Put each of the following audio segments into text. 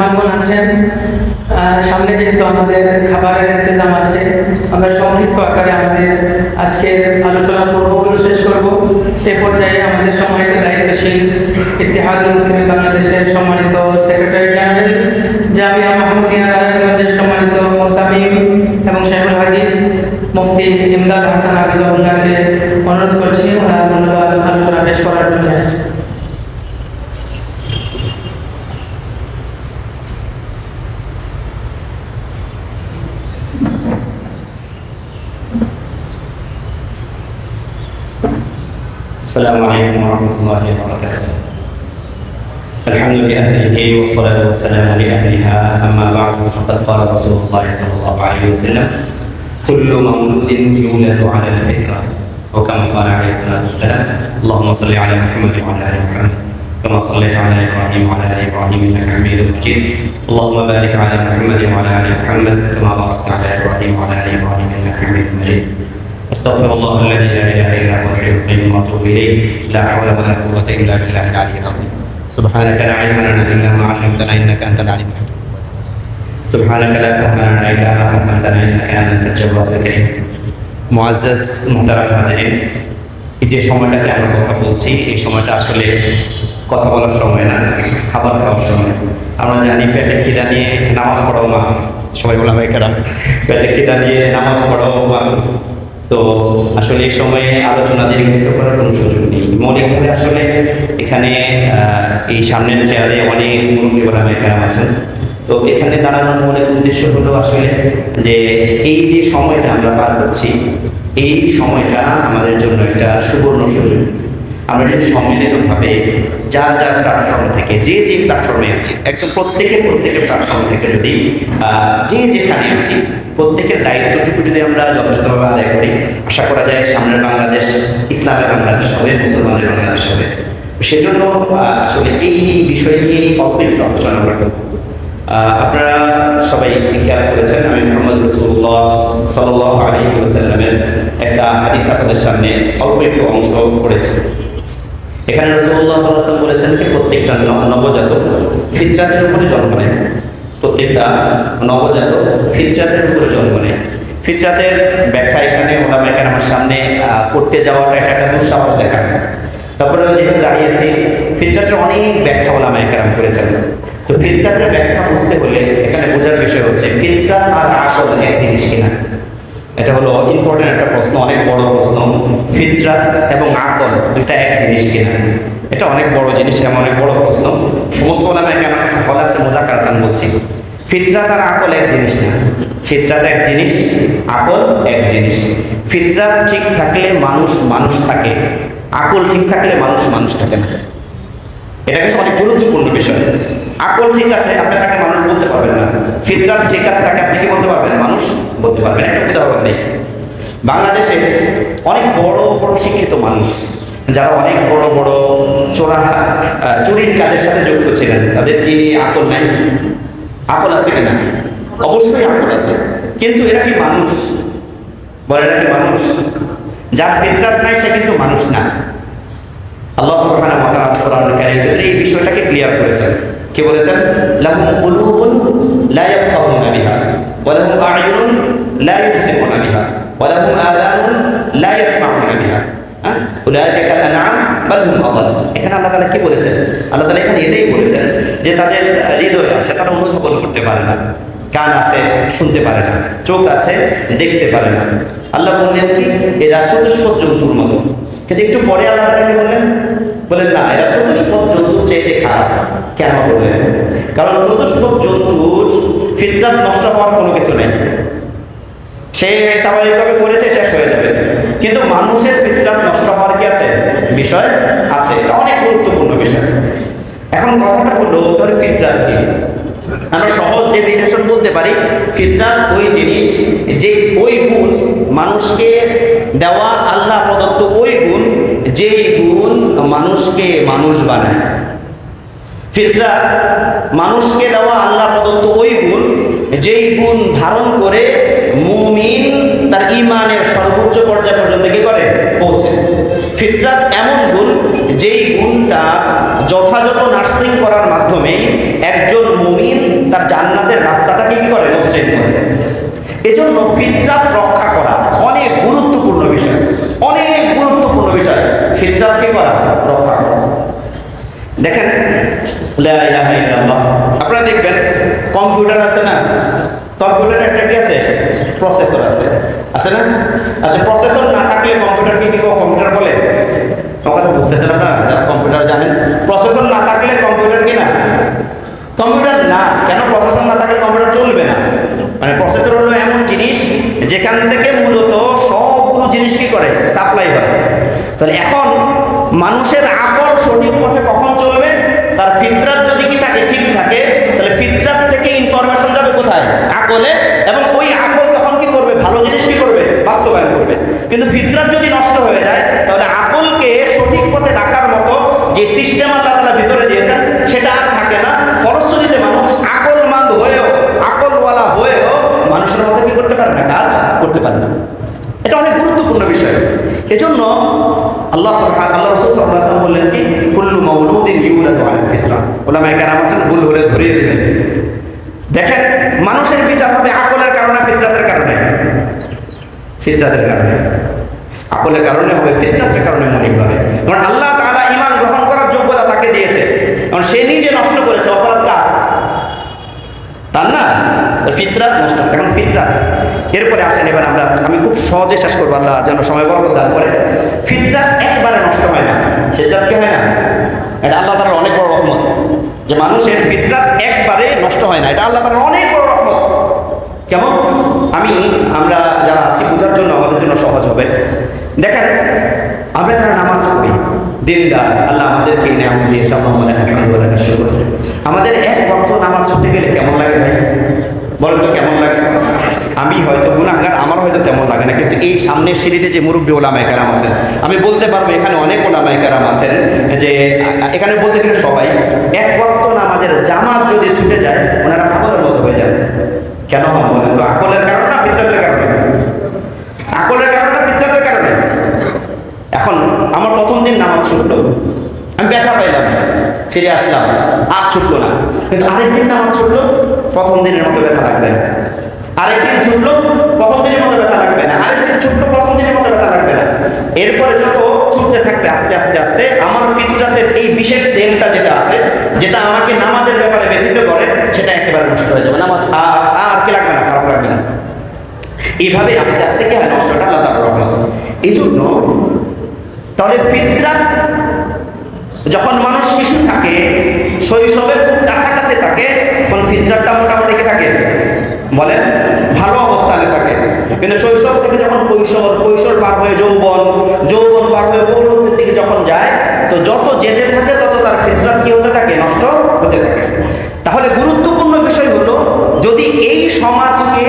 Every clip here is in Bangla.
মেহমানগণ আছেন সামনে যেহেতু আমাদের খাবারের ইন্তজাম আছে, আমরা সংক্ষিপ্ত আকারে আমাদের আজকের আলোচনা পর্বগুলো শেষ করব। এ পর্যায়ে আমাদের সম্মানিত দায়িত্বশীল ইতিহাদুল মুসলিম বাংলাদেশের সম্মানিত সেক্রেটারি জেনারেল জামিয়া মাহমুদিয়া নারায়ণগঞ্জের সম্মানিত মোহতামিম এবং শেখুল হাদিস, মুফতি ইমদাদ হাসান হাফিজুল্লাহকে অনুরোধ করছি, ওনার মূল্যবান আলোচনা পেশ করার জন্য। السلام عليكم ورحمة الله وبركاته. الحمد لأهله والصلاة والسلام لأهلها أما بعد فقد قال رسول الله صلى الله عليه وسلم كل مولود يولد على الفطرة وكما قال عليه الصلاة والسلام اللهم صل على محمد وعلى آل محمد. كما صليت على إبراهيم وعلى آل إبراهيم إنك حميد مجيد. اللهم بارك على محمد وعلى آل محمد كما باركت على إبراهيم وعلى آل إبراهيم إنك حميد مجيد. استغفر الله الذي لا اله الا هو الحي القيوم واتوب اليه لا حول ولا قوه الا بالله العلي العظيم سبحانك لا علم لنا الا ما علمتنا انك انت العليم الحكيم سبحانك لا فهم لنا الا ما فهمتنا انك انت الجواد الكريم মুআজ্জাজ মুহতারাম হাজিরিন এই যে সময়টাতে আমরা কথা বলছি এই সময়টা আসলে কথা বলার সময় না খাবার খাওয়ার সময় আমরা জানি পেটে খিদা নিয়ে নামাজ পড়াও মা সবাই বলা হয় কেরাম পেটে খিদা নিয়ে নামাজ পড়াও মা তো আসলে এই সময়ে আলোচনা দীর্ঘায়িত করার কোনো সুযোগ নেই। মনে করে আসলে এখানে এই সামনের চেয়ারে অনেক মুরব্বী বলা কেরাম আছেন। তো এখানে দাঁড়ানোর মূল উদ্দেশ্য হলো আসলে যে এই যে সময়টা আমরা পার করছি, এই সময়টা আমাদের জন্য একটা সুবর্ণ সুযোগ। আমরা যদি সম্মিলিতভাবে যার যার প্ল্যাটফর্ম থেকে, যে যে প্ল্যাটফর্মে আছি, একদম প্রত্যেকে প্রত্যেকের প্ল্যাটফর্ম থেকে যদি যে যেখানে আছি প্রত্যেকের দায়িত্বটুকু যদি আমরা যথাযথভাবে আদায় করি, আশা করা যায় সামনের বাংলাদেশ, ইসলামের বাংলাদেশ হবে মুসলমানের বাংলাদেশ হবে। সেজন্য আসলে এই বিষয় নিয়ে অল্প একটু আলোচনা আমরা করব। আপনারা সবাই খেয়াল করেছেন, আমি মোহাম্মদ রসুল্লাহ সাল্লাহ আলী ওসাল্লামের একটা হাদিস আপনাদের সামনে অল্প একটু অংশ পড়েছি এখানে রসুল্লাহ সাল্লাম বলেছেন কি, প্রত্যেকটা নবজাতক ফিতরাতের উপরে জন্ম নেয়। প্রত্যেকটা নবজাতক ফিতরাতের উপরে জন্ম নেয়। ফিতরাতের ব্যাখ্যা এখানে ওরা এখানে আমার সামনে করতে যাওয়াটা এটা একটা দুঃসাহস দেখা তারপরে যেহেতু দাঁড়িয়েছি ফিতরাতের অনেক ব্যাখ্যা ওলা একরাম করেছেন। তো ফিতরাতের ব্যাখ্যা বুঝতে হলে এখানে বোঝার বিষয় হচ্ছে ফিতরাত আর আকল এক জিনিস কিনা। এটা হলো ইম্পর্টেন্ট একটা প্রশ্ন, অনেক বড় প্রশ্ন। ফিতরাত এবং আকল দুইটা এক জিনিস কিনা এটা অনেক বড় জিনিস এমন অনেক বড় প্রশ্ন। সমস্ত ওলামা একে আমার কাছে হল আছে মোজাকারাতান বলছি। ফিতরাত আর আকল এক জিনিস না। ফিতরাত এক জিনিস, আকল এক জিনিস। ফিতরাত ঠিক থাকলে মানুষ মানুষ থাকে, আকল ঠিক থাকলে মানুষ মানুষ থাকে না। এটা কিন্তু অনেক গুরুত্বপূর্ণ বিষয়। আকল ঠিক আছে, আপনি তাকে মানুষ বলতে পারবেন না। ফিতরাত ঠিক আছে, তাকে আপনি কি বলতে পারবেন? মানুষ বলতে পারবেন। একটা উদাহরণ নেই বাংলাদেশে অনেক বড় বড় শিক্ষিত মানুষ, যারা অনেক বড় বড় চোরা চুরির কাজের সাথে যুক্ত ছিলেন। তাদের কি আকল নাই? আকল আছে কিনা? অবশ্যই আকল আছে। কিন্তু এরা কি মানুষ? বলে, এরা কি মানুষ? যার ফিতরাত নাই, সে কিন্তু মানুষ না। আল্লাহ সুবহানাহু ওয়া তাআলা এই বিষয়টাকে ক্লিয়ার করেছেন। কি বলেছেন? লাহুম কুলুবুন লা ইয়াফকাহুনা বিহা, ওয়া লাহুম আ'য়ুনুন লা ইউবসিরুনা বিহা, ওয়া লাহুম আযানুন লা ইয়াসমাউনা বিহা। হ্যাঁ? উলাইকা কাল আনআম, বাল হুম আদাল। এখানে আল্লাহ তাআলা কি বলেছেন? আল্লাহ তাআলা এখানে এটাই বলেছেন যে তাদের হৃদয় আছে, তারা অনুধাবন করতে পারে না, কান আছে, শুনতে পারে না, চোখ আছে, দেখতে পারে না। আল্লাহ বললেন কি? এরা চতুষ্পদ জন্তুর মতো। কিন্তু একটু পরে আল্লাহ তাআলা বললেন? বলেন না, এরা চতুষ্পদ জন্তুর চাইতে খারাপ। কেন বললেন? কারণ চতুষ্পদ জন্তুর ফিতরাত নষ্ট হওয়ার কোনো কিছু নেই। সে স্বাভাবিকভাবে করেছে শেষ হয়ে যাবে। কিন্তু মানুষের ফিতরাত নষ্ট হওয়ার কি আছে? বিষয় আছে। এটা অনেক গুরুত্বপূর্ণ বিষয়। এখন কথাটা হলো, তোর ফিতরাত কি? আমরা সহজ ডেফিনেশন বলতে পারি, ফিতরাত ওই জিনিস, যে ওই গুণ মানুষকে দেওয়া আল্লাহ প্রদত্ত ওই গুণ, যেই গুণ মানুষকে মানুষ বানায়। মানুষকে দেওয়া আল্লাহ প্রদত্ত ওই গুণ, যেই গুণ ধারণ করে মুমিন তার ইমানের সর্বোচ্চ পর্যায় পর্যন্ত কি করে? পৌঁছে। ফিতরাত এমন গুণ, যেই গুণটা যথাযথ নার্সিং করার মাধ্যমে একজন মুমিন তার জান্নাতের রাস্তাটাকে কি করে? মসৃণ করে। এজন্য ফিতরাত রক্ষা করা আছে না আচ্ছা প্রসেসর না থাকলে কম্পিউটারকে কি কম্পিউটার বলে? কথা বুঝতেছেন আপনারা? যারা কম্পিউটার জানেন প্রসেসর না থাকলে কম্পিউটার কি না? কম্পিউটার না। কেন প্রসেসর না থাকলে কম্পিউটার চলবে না? মানে প্রসেসর হলো এমন জিনিস, যেখান থেকে মূলত সবগুলো জিনিস কি করে? সাপ্লাই হয়। তাহলে এখন মানুষের আকল সঠিক পথে কখন চলবে? তার ফিতরাত যদি কি থাকে, ঠিক থাকে, তাহলে ফিতরাত থেকে ইনফরমেশন যাবে কোথায়? আকলে। এবং ওই আকল তখন কি করবে? ভালো জিনিস কি করবে? বাস্তবায়ন করবে। কিন্তু ফিতরাত যদি নষ্ট হয়ে যায়, তাহলে আকলকে সঠিক পথে রাখার মতো যে সিস্টেম আল্লাহ তালা ভিতরে দিয়েছেন, সেটা আর থাকে না। ফলশ্রুতিতে মানুষ আকলমান্দ হয়েও, আকলওয়ালা হয়েও, মানুষের মতো কি করতে পারে না? কাজ করতে পারে না। এটা অনেক গুরুত্বপূর্ণ বিষয়। এজন্য আল্লাহ আল্লাহ রসুল ওয়াসাল্লাম বললেন কি, কুল্লু মাউলুদিন ইউলাদু আলাল ফিতরা। ওলামায়ে কেরাম আছেন ভুল হলে ধরিয়ে দিবেন। দেখেন, মানুষের বিচার হবে আকলের কারণে, ফিতরাতের কারণে। ফিতরাতের কারণে। আকলের কারণে হবে, ফিতরাতের কারণে মৌলিকভাবে কারণ আল্লাহ তাআলা ইমান গ্রহণ করার যোগ্যতা তাকে দিয়েছে। কারণ সে নিজে নষ্ট করেছে, অপরাধ কার? তার না? ফিতরাত নষ্ট এখন ফিতরাত। এরপরে আসেন এবার আমরা, আমি খুব সহজে শেষ করব, আল্লাহ যেন সময় বরকত দান করে। ফিতরাত একবারে নষ্ট হয় না। ফিতরাত কি হয় না? এটা আল্লাহ তাআলার অনেক বড় রহমত। যে মানুষের ফিতরাত একবারে নষ্ট হয় না। এটা আল্লাহ তাআলার অনেক বড় রহমত। কেমন? আমি, আমরা আছি বোঝার জন্য আমাদের জন্য সহজ হবে। দেখেন, আমরা যারা নামাজ পড়ি, দিনদার, আল্লাহ আমাদেরকে এই নিয়ামত দিয়েছে, আল্লাহ মনে থাকে আলহামদুলিল্লাহ শুকর। আমাদের এক বক্ত নামাজ ছুটে গেলে কেমন লাগে ভাই? বলেন তো কেমন লাগে? আমি হয়তো গুণাগার আমার হয়তো তেমন লাগে না, কিন্তু এই সামনের সিঁড়িতে যে মুরব্বী ওলামায় কারাম আছেন, আমি বলতে পারব এখানে অনেক ওলামায় কারাম আছেন, যে এখানে বলতে গেলে সবাই, এক বক্ত নামাজের জামাত যদি ছুটে যায়, ওনারা পাগলের মতো হয়ে যায় কেন বলেন তো আকলের কারণে আকলের কারণে ফিতরাতের কারণে। এখন আমার প্রথম দিন নামাজ ছুটলো। আমি ব্যথা পাইলাম, ফিরে আসলাম, আর ছুটলো না। কিন্তু আরেকদিন নামাজ ছুটলো, প্রথম দিনের মতো ব্যথা লাগবে না। আরেকদিন ছুটলো, প্রথম দিনের মতো ব্যথা লাগবে না। আরেকদিন ছুটলো, প্রথম দিনের মতো ব্যথা লাগবে না। এরপরে যত ছুটতে থাকবে, আস্তে আস্তে আস্তে, আমার ফিতরাতের এই বিশেষ সেলটা যেটা আছে, যেটা আমাকে নামাজের ব্যাপারে ব্যথিত করে, সেটা একেবারে নষ্ট হয়ে যাবে। নামাজ আর কি লাগবে না, খারাপ লাগবে না। এইভাবে আস্তে আস্তে কি হয় নষ্টটা আল্লাহ তাআলার রহমত এই জন্য তাহলে ফিতরাত যখন মানুষ শিশু থাকে শৈশবের খুব কাছাকাছি থাকে, তখন ফিতরাতটা মোটামুটি কি থাকে? বলেন, ভালো অবস্থানে থাকে। কিন্তু শৈশব থেকে যখন কৈশোর কৈশোর পার হয়ে যৌবন যৌবন পার হয়ে পৌরত্বের দিকে যখন যায়, তো যত যেতে থাকে, তত তার ফিতরাত কি হতে থাকে? নষ্ট হতে থাকে। তাহলে গুরুত্বপূর্ণ বিষয় হলো, যদি এই সমাজকে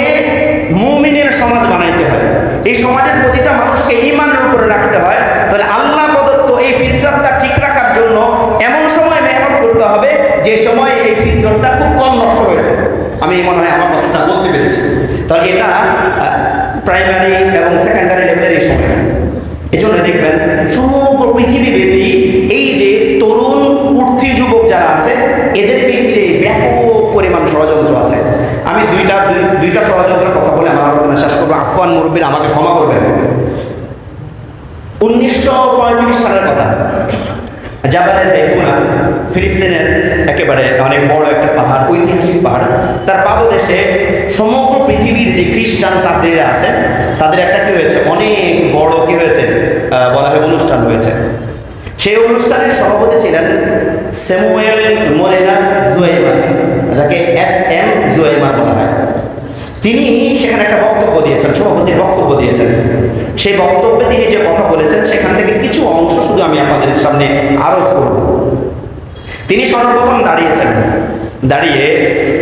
মুমিনের সমাজ বানাইতে হয়। এই সমাজের প্রতিটা মানুষকে ইমানের উপরে রাখতে হয়। তাহলে আল্লাহ প্রদত্ত এই ফিতরতটা ঠিক রাখার জন্য এমন সময় মেহনত করতে হবে, যে সময় এই ফিতরতটা খুব কম নষ্ট হয়েছে। আমি মনে হয় আমার কথাটা বলতে পেরেছি। তাহলে এটা প্রাইমারি এবং সেকেন্ডারি লেভেলের এই সময়টা। এই জন্য দেখবেন, সমগ্র পৃথিবীব্যাপী এই যে তরুণ, উঠতি যুবক যারা আছে, এদেরকে ঘিরে ব্যাপক পরিমাণ ষড়যন্ত্র আছে। আমি দুইটা দুই- দুইটা ষড়যন্ত্রের কথা বলে আমার আলোচনা শেষ করব। আফওয়ান মুরব্বীর আমাকে ক্ষমা করবেন। উনিশশো পঁয়ত্রিশ সালের কথা। জাবালে জাইতুনা ফিলিস্তিনের একেবারে অনেক বড় একটা পাহাড়, ঐতিহাসিক পাহাড়। তার পাদদেশে সমগ্র পৃথিবীর যে খ্রিস্টান তাদের আছে, তাদের একটা কি হয়েছে? অনেক বড় কি হয়েছে? বলা হয় অনুষ্ঠান হয়েছে। সেই অনুষ্ঠানের সভাপতি ছিলেন স্যামুয়েল মোরেনাস জুয়েমান যাকে এস এম জুয়েমান বলা হয়। তিনি সেখানে একটা বক্তব্য দিয়েছেন, সভাপতির বক্তব্য দিয়েছেন। সেই বক্তব্যে তিনি যে কথা বলেছেন, সেখান থেকে কিছু অংশ শুধু আমি আপনাদের সামনে আরজ করব। তিনি সর্বপ্রথম দাঁড়িয়েছেন। দাঁড়িয়ে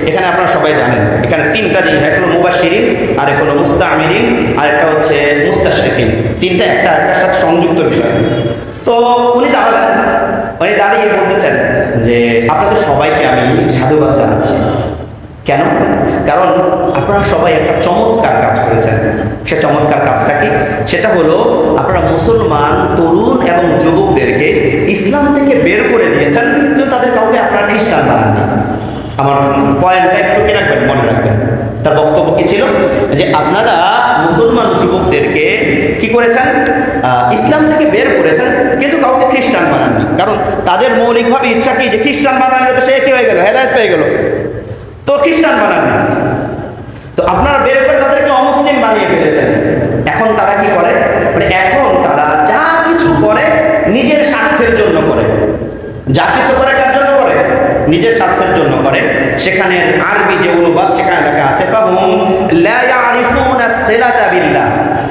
এখানে আপনারা সবাই জানেন, এখানে তিনটা জিনিস একটা হলো মুবাশিরিন আর একটা হলো মুস্তামিরিন, আর একটা হচ্ছে মুস্তাশরিকিন। তিনটা একটা একটার সাথে সংযুক্ত বিষয়। তো উনি দাঁড়ালেন উনি দাঁড়িয়ে বলতেছেন যে, আপনাদের সবাইকে আমি সাধুবাদ জানাচ্ছি। কেন? কারণ আপনারা সবাই একটা চমৎকার কাজ করেছেন। সে চমৎকার কাজটা কি? সেটা হলো আপনারা মুসলমান, তরুণ এবং যুবকদেরকে ইসলাম থেকে বের করে দিয়েছেন কিন্তু তাদের কাউকে আপনারা খ্রিস্টান বানাননি। আমার পয়েন্টটা একটু কি রাখবেন? মনে রাখবেন। তার বক্তব্য কি ছিল? যে আপনারা মুসলমান যুবকদেরকে কি করেছেন? ইসলাম থেকে বের করেছেন, কিন্তু কাউকে খ্রিস্টান বানাননি। কারণ তাদের মৌলিকভাবে ইচ্ছা কি? যে খ্রিস্টান বানালে তো সে কি হয়ে গেল? হেদায়ত পেয়ে গেল। তো খ্রিস্টান বানাননি। তো আপনারা বের করে তাদেরকে অমুসলিম বানিয়ে ফেলেছেন। এখন তারা কি করে? মানে এখন তারা যা কিছু করে, নিজের স্বার্থের জন্য করে। যা কিছু করে কার জন্য করে? নিজের স্বার্থের সেখানে আরবি যে অনুবাদ সেখানে লেখা আছে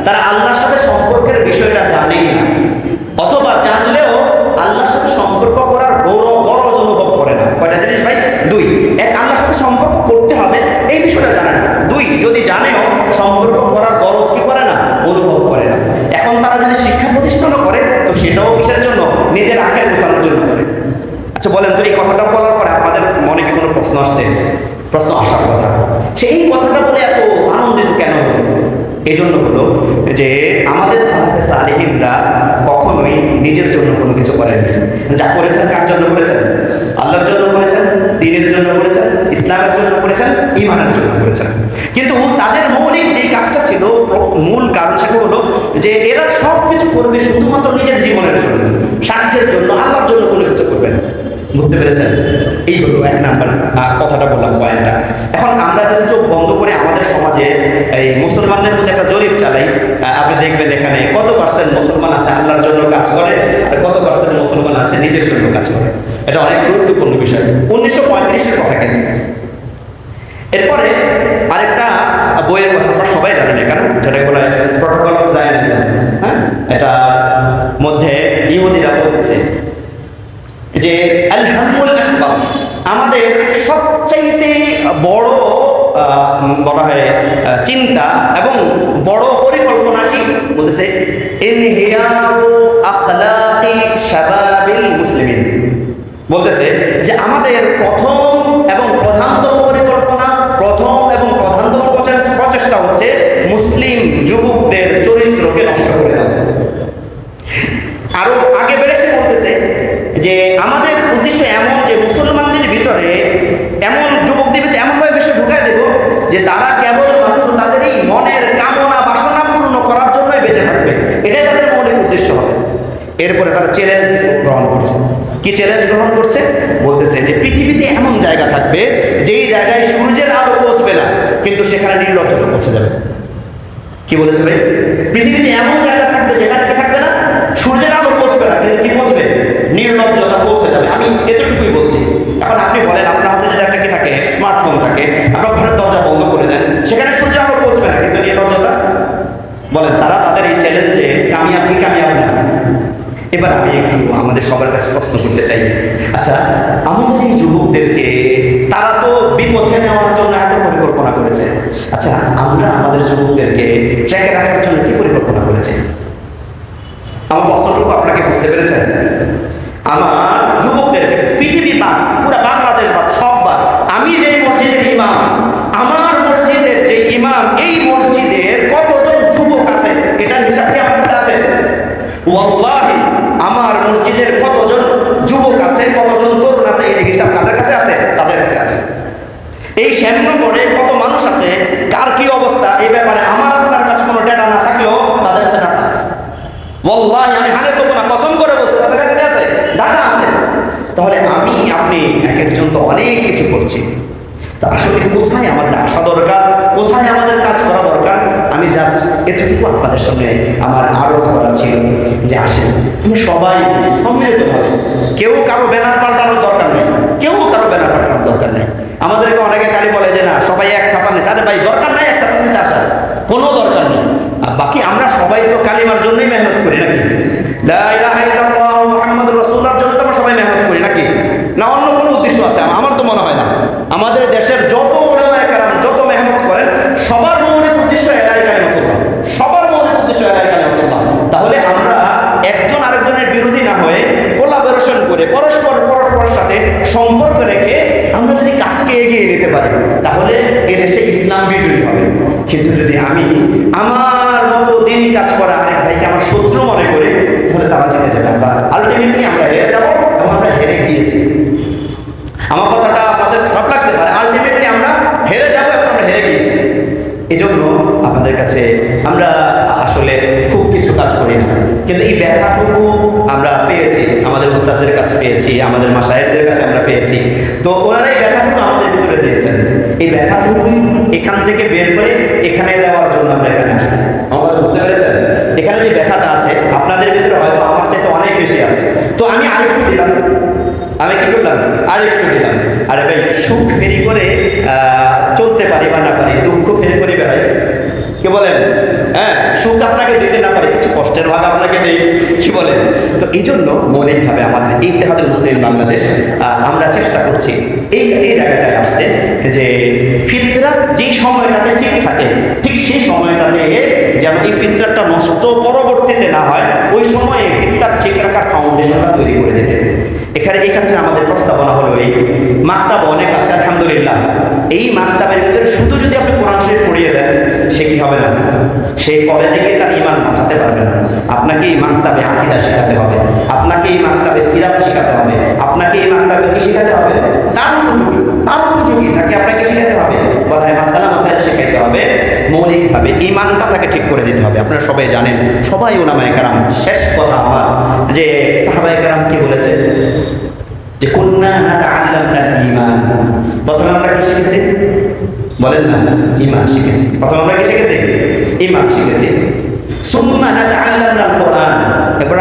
তারা আল্লাহর সাথে সম্পর্কের বিষয়টা জানেই না, অথবা জানলেও আল্লাহর সাথে সম্পর্ক করার গৌরব গরজ অনুভব করে না। কয়টা জিনিস ভাই? দুই, এক, আল্লাহর সাথে সম্পর্ক করতে হবে, এই বিষয়টা জানে না। দুই, যদি জানেও সম্পর্ক করার গরজ কি করে না, অনুভব করে না। এখন তারা যদি শিক্ষা প্রতিষ্ঠানও করে, তো সেটাও কিসের জন্য? নিজের আখের গোছানোর জন্য করে। আচ্ছা বলেন তো এই কথাটা বলার পরে আপনাদের মনে কি কোনো প্রশ্ন আসছে, প্রশ্ন আসার কথা। সে এই কথাটা বলে এত আনন্দিত কেন হলো? জন্য হলো যে আমাদের সালাফে সালেহিনরা কখনোই নিজের জন্য কোনো কিছু করেননি। যা করেছেন কার জন্য করেছেন? আল্লাহর জন্য করেছেন, দিনের জন্য করেছেন, ইসলামের জন্য করেছেন ইমানের জন্য করেছেন। কিন্তু তাদের মৌলিক যে কাজটা ছিল, মূল কারণ সেটা হলো যে এরা সব কিছু করবে শুধুমাত্র নিজের জীবনের জন্য, স্বার্থের জন্য, আল্লাহর জন্য কোনো কিছু করবেন। বুঝতে পেরেছেন? এই হলো এক নাম্বার কথাটা বললাম পয়েন্টটা এখন আমরা যদি চোখ বন্ধ করে আমাদের সমাজে এই মুসলমানদের মধ্যে একটা জরিপ চালাই আপনি দেখবেন এখানে কত পার্সেন্ট মুসলমান আছে আল্লাহর জন্য কাজ করে আর কত পার্সেন্ট মুসলমান আছে নিজের জন্য কাজ করে? এটা অনেক গুরুত্বপূর্ণ বিষয়। উনিশশো পঁয়ত্রিশের কথা কিন্তু এরপরে আরেকটা বইয়ের কথা আপনারা সবাই জানেন এখানে যেটাকে বলা প্রটোকল অফ জায়নিজম হ্যাঁ? এটা মধ্যে ইহুদিরা বলতেছে যে আমাদের সবচাইতে বড় বলা হয় চিন্তা এবং বড় পরিকল্পনা কি? বলতেছে মুসলিমিন। বলতেছে যে, আমাদের প্রথম এবং প্রধানতম পরিকল্পনা, প্রথম এবং প্রধানতম প্রচেষ্টা হচ্ছে মুসলিম যুবকদের চরিত্রকে নষ্ট করে দেওয়া আরও আগে বেড়ে সে বলতেছে যে আমাদের উদ্দেশ্য এমন যে মুসলমানদের ভিতরে এমন যুবকদের ভিতরে এমনভাবে বেশি ঢুকাই দেব যে তারা কেবল মাত্র তাদের এই মনের কামনা বাসনা পূর্ণ করার জন্যই বেঁচে থাকবে। এটাই তাদের মৌলিক উদ্দেশ্য হবে। এরপরে তারা চ্যালেঞ্জ গ্রহণ করছে। কি চ্যালেঞ্জ গ্রহণ করছে? বলতেছে যে পৃথিবীতে এমন জায়গা থাকবে যেই জায়গায় সূর্যের আলো পৌঁছবে না, কিন্তু সেখানে নির্লজ্জতা পৌঁছে যাবে। কি বলেছে ভাই? পৃথিবীতে এমন জায়গা থাকবে যেখানে কি থাকবে না? সূর্যের আলো পৌঁছবে না, কিন্তু কি পৌঁছবে? নির্লজ্জতা পৌঁছে যাবে। আমি এতটুকুই বলছি। এখন আপনি বলেন স্মার্টফোন থাকে, আপনার ঘরের দরজা বন্ধ করে দেন, সেখানে সূর্য আলো পৌঁছবে না, কিন্তু নির্লজ্জতা বলেন, তারা তাদের এই চ্যালেঞ্জে কামিয়াব কি কামিয়াব না। এবার আমি একটু আমাদের সবার কাছে প্রশ্ন করতে চাই। আচ্ছা আমাদের এই যুবকদেরকে তারা তো বিপথে নেওয়ার জন্য এত পরিকল্পনা করেছে। আচ্ছা আমরা আমাদের যুবকদেরকে ট্র্যাকে রাখার জন্য কি পরিকল্পনা করেছি? আমার প্রশ্নটুকু আপনাকে বুঝতে পেরেছেন? আমার যুবকদেরকে পৃথিবী বাদ পুরো বাংলাদেশ বাদ সব বাদ আমি যে মসজিদের ইমাম, আমার মসজিদের যে ইমাম, এই মসজিদের কতজন যুবক আছে? এটার হিসাব কি আমার কাছে আছে? আমার মসজিদের কতজন যুবক আছে কতজন তরুণ আছে এই হিসাব কাদের কাছে আছে তাদের কাছে আছে এই শ্যামনগরে কত মানুষ আছে কার কি অবস্থা এই ব্যাপারে আমার আপনার কাছে কোনো ডেটা না থাকলেও তাদের কাছে ডাটা আছে ওয়াল্লাহি আমি হানে না কসম করে বলছি তাদের কাছে কি আছে ডাটা আছে তাহলে আমি আপনি এক একজন তো অনেক করছি। তো আসলে কোথায় আমাদের আসা দরকার? কোথায় আমাদের কাজ করা দরকার? আমি জাস্ট এতটুকু আপনাদের সামনে আমার আরজ করার ছিল যে আসেন। আমি সবাই মিলে সম্মিলিতভাবে কেউ কারও ব্যানার পাল্টানোর দরকার নেই। কেউ কারও ব্যানার পাল্টানোর দরকার নেই। আমাদেরকে অনেকে কালি বলে যে, না, সবাই এক ছাতা নিচ্ছে। আরে ভাই, দরকার নাই এক ছাতা নিচ্ছে আসার কোনো দরকার নেই। আর বাকি আমরা সবাই তো কালিমার জন্যই মেহনত করি নাকি লা ইলাহা ইল্লাল্লাহ মুহাম্মাদুর রাসূলুল্লাহর জন্য তো আমরা সবাই মেহনত করি নাকি না অন্য কোনো উদ্দেশ্য আছে আমার তো মনে হয় না আমাদের দেশের যত ওলামায়ে কেরাম যত মেহনত করেন সবার মৌলিক উদ্দেশ্য এলাই কালিমাতুল্লাহ সবার মৌলিক উদ্দেশ্য এলাই কালিমাতুল্লাহ তাহলে আমরা একজন আরেকজনের বিরোধী না হয়ে কোলাবোরেশন করে পরস্পর পরস্পরের সাথে সম্পর্ক রেখে আমরা যদি কাজকে এগিয়ে নিতে পারি, তাহলে এদেশে ইসলাম বিজয়ী হবে। কিন্তু যদি আমি আমার মতো দিনই কাজ করা আরেক ভাইকে আমার শত্রু মনে করে, তাহলে তারা জিতে যাবে। আমরা আলটিমেটলি আমরা হেরে যাব এবং আমরা হেরে গিয়েছি। আমার কথাটা আপনাদের খারাপ লাগতে পারে। আলটিমেটলি আমরা হেরে যাব এবং আমরা হেরে গিয়েছি। এজন্য আপনাদের কাছে আমরা আসলে খুব কিছু কাজ করি না। কিন্তু এই ব্যথাটুকু আমরা পেয়েছি, আমাদের উস্তাদদের কাছে পেয়েছি, আমাদের মাসায়েরদের কাছে আমরা পেয়েছি। তো ওনারা এই ব্যথাটুকু আমাদের ভিতরে দিয়েছেন। এই ব্যথাটুকু এখান থেকে বের করে এখানে দেওয়ার জন্য আমরা এখানে আসছি আমাদের বুঝতে পেরেছেন এখানে যে ব্যথাটা আছে আপনাদের ভিতরে হয়তো আমার চাইতে অনেক বেশি আছে তো আমি আরেকটু দিলাম আমি কি করলাম আরেকটু দিলাম আরে ভাই সুখ ফেরি করে আহ, চলতে পারি বা না পারি দুঃখ ফেরি করে বেড়াই কি বলেন হ্যাঁ সুখ আপনাকে দিতে না পারে, কিছু কষ্টের ভাগ আপনাকে দেই। কি বলেন? তো এই জন্য মৌলিকভাবে আমাদের এই ইতিহাদের মুসলিম বাংলাদেশ আমরা চেষ্টা করছি এই এই জায়গাটায় আসতে যে ফিতরা যেই সময়টাতে ঠিক থাকে, ঠিক সেই সময়টাতে যেন এই ফিতরাটা নষ্ট পরবর্তীতে না হয়, ওই সময়ে ফিতরার ঠিক রাখার ফাউন্ডেশনটা তৈরি করে দিতে। এখানে, এই ক্ষেত্রে আমাদের প্রস্তাবনা হলো এই। মাকতাব অনেক আছে, আলহামদুলিল্লাহ। এই মাকতাবের ভিতরে শুধু যদি আপনি কোরআন শরীফ পড়িয়ে দেন সে কি হবে না? সেই কলেজে গিয়ে তার ইমান বাঁচাতে পারবে না। আপনাকে এই মাকতাবে আকিদা শেখাতে হবে। আপনাকে এই মাকতাবে সিরাত শেখাতে হবে। আপনাকে এই মাকতাবে কি শেখাতে হবে? তার উপযোগী তার উপযোগী নাকি আপনাকে শেখাতে হবে। হয় মাসালা মাসাইল শেখাতে হবে। মৌলিকভাবে ইমানটা তাকে ঠিক করে দিতে হবে। আপনারা সবাই জানেন, সবাই ওলামায় কারাম, শেষ কথা আমার, যে সাহাবাই কারাম কি বলেছে? যে কন্যা না আল্লাহ ইমান প্রথমে আমরা কি শিখেছি? বলেন না, ইমান শিখেছি। প্রথমে আমরা কি শিখেছি? ইমান শিখেছি।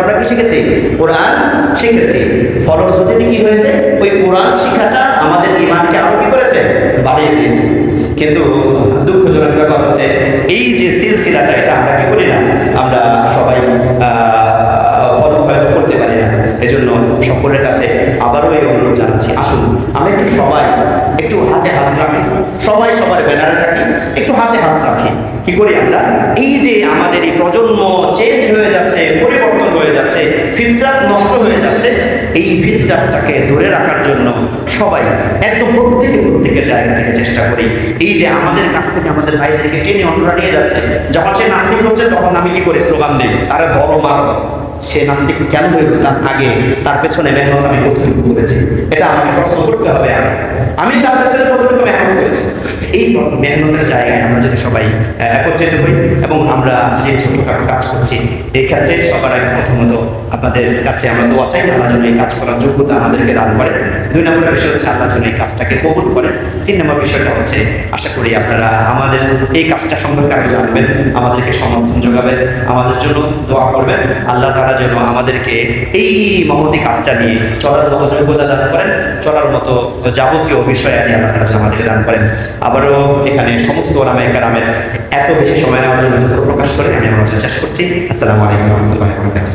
আমরা কি শিখেছি? কোরআন শিখেছি। ফলশ্রুতিতে কি হয়েছে? ওই আমাদের কি করেছে? বাড়িয়ে দিয়েছে। কিন্তু হচ্ছে, এই যে এটা আমরা কি আমরা সবাই ফলো হয়তো করতে পারি না। এজন্য সকলের কাছে আবারও এই অনুরোধ জানাচ্ছি। আসুন, আমরা একটু সবাই একটু হাতে হাত রাখি। সবাই সবার ব্যানারে থাকি, একটু হাতে হাত রাখি। কি করি আমরা? এই যে আমাদের এই প্রজন্ম চেঞ্জ হয়ে যাচ্ছে, পরিবর্তন হয়ে যাচ্ছে, ফিতরাত নষ্ট হয়ে যাচ্ছে, এই ফিতরাতটাকে ধরে রাখার জন্য সবাই একদম প্রত্যেকে প্রত্যেকের জায়গা থেকে চেষ্টা করি। এই যে আমাদের কাছ থেকে আমাদের ভাইদেরকে টেনে অন্যরা নিয়ে যাচ্ছে, যখন সে নাস্তিক হচ্ছে, তখন আমি কি করি? স্লোগান দিই, তারা ধরো মারো সে নাস্তিক কেন হইল তার আগে তার পেছনে মেহনত আমি কতটুকু করেছি? এটা আমাকে প্রশ্ন করতে হবে আমি আমি তার পেছনে কতটুকু মেহনত করেছি? এই মেহনতের জায়গায় আমরা যদি সবাই একত্রিত হই এবং আমরা যে ছোটখাটো কাজ করছি এই ক্ষেত্রে সবার আগে প্রথমত আপনাদের কাছে আমরা দোয়া চাই আল্লাহ যেন এই কাজ করার যোগ্যতা আমাদেরকে দান করে। দুই নম্বর বিষয় হচ্ছে আল্লাহ যেন এই কাজটাকে কবুল করে। তিন নম্বর বিষয়টা হচ্ছে, আশা করি আপনারা আমাদের এই কাজটা সম্পর্কে আরও জানবেন, আমাদেরকে সমর্থন যোগাবেন, আমাদের জন্য দোয়া করবেন। আল্লাহ তারা যেন আমাদেরকে এই মহতি কাজটা নিয়ে চলার মতো যোগ্যতা দান করেন, চলার মতো যাবতীয় বিষয় আনি আল্লাহ তারা যেন আমাদেরকে দান করেন। আবারও এখানে সমস্ত ওলামে কারামের এত বেশি সময় নেওয়ার জন্য দুঃখ প্রকাশ করে আমি আমার শেষ করছি। আসসালামু அவரை குறித்து பயப்பட்டேன்